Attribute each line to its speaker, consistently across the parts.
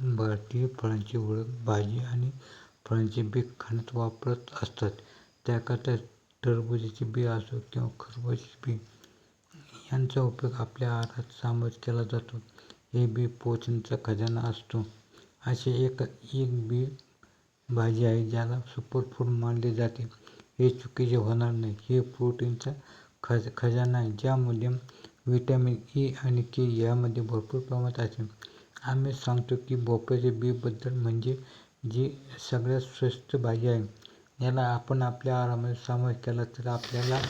Speaker 1: भारतीय फळांची ओळख भाजी आणि फळांची बी खाण्यात वापरत असतात. त्याकरता टरबूजाचे बी असो किंवा खरबुजाचे बी यांचा उपयोग आपल्या आहारात सामोर केला जातो. हे बी पोषणाचा खजाना असतो. अशी एक एक बी भाजी आहे ज्याला सुपरफूड मानले जाते. हे चुकीचे होणार नाही. हे प्रोटीनचा खजाना आहे ज्यामध्ये व्हिटॅमिन ई आणि के यामध्ये भरपूर प्रमाणात असते. आम्ही सांगतो की भोपळ्याचे बी बद्दल म्हणजे जी सगळ्यात स्वस्त भाजी आहे. याला आपण आपल्या आहारामध्ये समावेश केला तर आपल्याला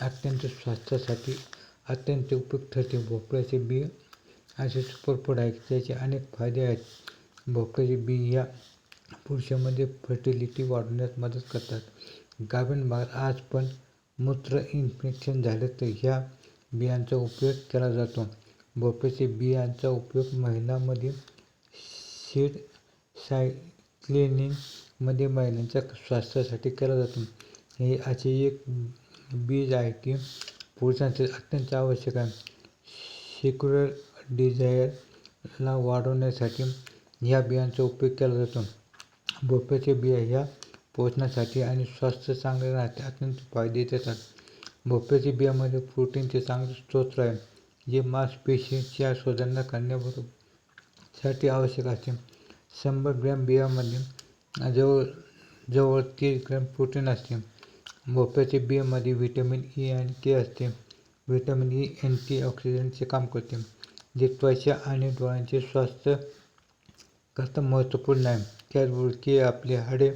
Speaker 1: अत्यंत स्वास्थ्यासाठी अत्यंत उपयुक्त ठरते. भोपळ्याचे बी असे सुपरफूड आहे की त्याचे अनेक फायदे आहेत. भोपळ्याचे बी या पुरुषामध्ये फर्टिलिटी वाढवण्यास मदत करतात. गाभीण भागात आज पण मूत्र इन्फेक्शन झाले तर ह्या बियांचा उपयोग केला जातो. भोपळ्याच्या बियांचा उपयोग महिलांमध्ये सीड सायकलिंगमध्ये महिलांच्या स्वास्थ्यासाठी केला जातो. हे असे एक बीज आहे की पुरुषांचे अत्यंत आवश्यक आहे. सिक्युरल डिझायरला वाढवण्यासाठी ह्या बियांचा उपयोग केला जातो. भोपळ्याच्या बिया ह्या पोषणासाठी आणि स्वास्थ्य चांगले राहते अत्यंत फायदे देतात. भोपळ्याच्या बियामध्ये प्रोटीनचे चांगले स्रोत आहे जे मांसपेशींच्या सुधारणा करण्यासाठी आवश्यक असते. शंभर ग्रॅम बियामध्ये जवळ जवळ तीस ग्रॅम प्रोटीन असते. भोपळ्याच्या बियामध्ये व्हिटॅमिन ई आणि के असते. व्हिटॅमिन e ई अँटीऑक्सिडंटचे काम करते, जे त्वचा आणि डोळ्यांचे स्वास्थ्य करता महत्त्वपूर्ण आहे. त्याचबरोबर के आपली हाडे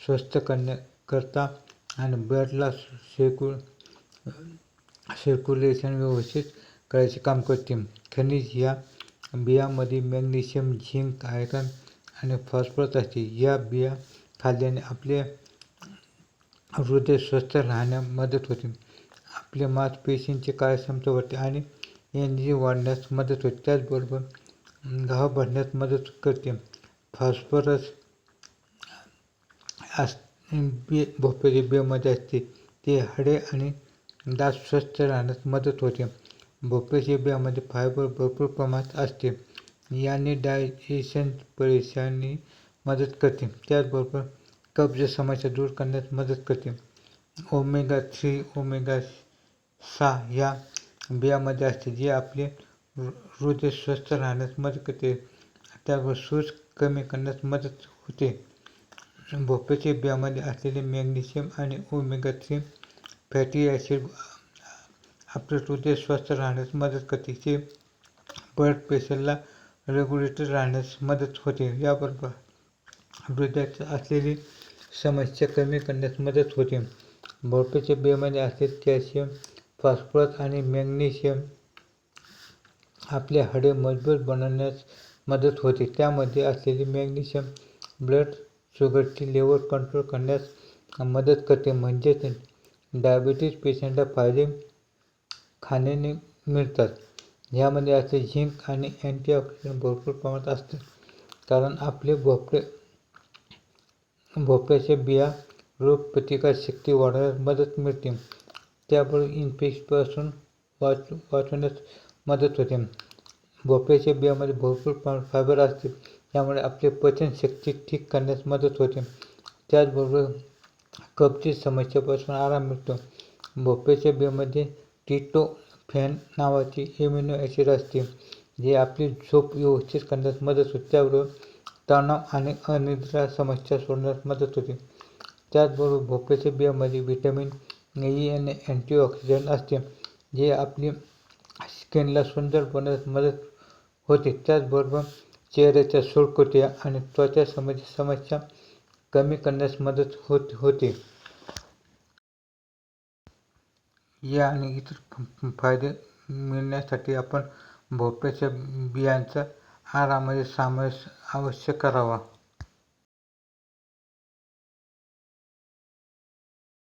Speaker 1: स्वस्थ करण्याकरता आणि ब्लड सर्क्युलेशन व्यवस्थित करायचे काम करते. खनिज ह्या बियांमध्ये मॅग्नेशियम, झिंक, आयरन आणि फॉस्फरस असते. या बिया खाल्ल्याने आपले हृदय स्वस्थ राहण्यास मदत होते, आपल्या मांसपेशींची कार्यक्षमता वाढते आणि एनर्जी वाढण्यास मदत होते. त्याचबरोबर घाव भरण्यास मदत करते. फॉस्फरस अस बी भोपळ्याच्या बियांमध्ये असते ते हाडे आणि दात स्वस्थ राहण्यास मदत होते. भोपळ्याच्या बियांमध्ये फायबर भरपूर प्रमाणात असते. याने डायजेशन परेशानी मदत करते. त्याचबरोबर कब्ज समस्या दूर करण्यास मदत करते. ओमेगा थ्री ओमेगा सहा या बियामध्ये असते जे आपले हृदय स्वस्थ राहण्यास मदत करते. त्यावर सूज कमी करण्यास मदत होते. भोपळ्याच्या बियामध्ये असलेले मॅग्नेशियम आणि ओमेगा थ्री फॅटी ॲसिड आपले हृदय स्वस्थ राहण्यास मदत करते. ते ब्लड प्रेशरला रेग्युलेटर राहण्यास मदत होते. याबरोबर हृदयात असलेली समस्या कमी करण्यास मदत होते. भोपळ्याच्या बियांमध्ये असलेले कॅल्शियम, फॉस्फरस आणि मॅग्नेशियम आपले हाडे मजबूत बनवण्यास मदत होते. त्यामध्ये असलेले मॅग्नेशियम ब्लड शुगरची लेवल कंट्रोल करण्यास मदत करते. म्हणजेच डायबेटिस पेशंटला फायदे खाण्याने मिळतात. ह्यामध्ये असे झिंक आणि अँटीऑक्सिडंट भरपूर प्रमाणात असते कारण आपले भोपळे भोपळ्याच्या बिया रोगप्रतिकारशक्ती वाढवण्यास मदत मिळते. त्याचबरोबर इन्फेक्शनपासून वाचवण्यास मदत होते. भोपळ्याच्या बियामध्ये भरपूर प्रमाणात फायबर असते. त्यामुळे आपली पचनशक्ती ठीक करण्यास मदत होते. त्याचबरोबर कब्जी समस्येपासून आराम मिळतो. भोपळ्याच्या बियामध्ये ट्रिप्टोफॅन नावाचे एमिनो ॲसिड असते जे आपली झोप व्यवस्थित करण्यास मदत होते. त्याचबरोबर तणाव आणि अनिद्रा समस्या सोडण्यास मदत होते. त्याचबरोबर भोपळ्याच्या बियांमध्ये व्हिटॅमिन ई आणि अँटिऑक्सिडंट असते जे आपली स्किनला सुंदर बनवण्यास मदत होते. त्याचबरोबर चेहऱ्याच्या सुरकुत्या आणि त्वचा संबंधी समस्या कमी करण्यास मदत होते. या आणि इतर फायदे मिळवण्यासाठी आपण भोपळ्याच्या बियांचा आहारामध्ये समावेश अवश्य करावा.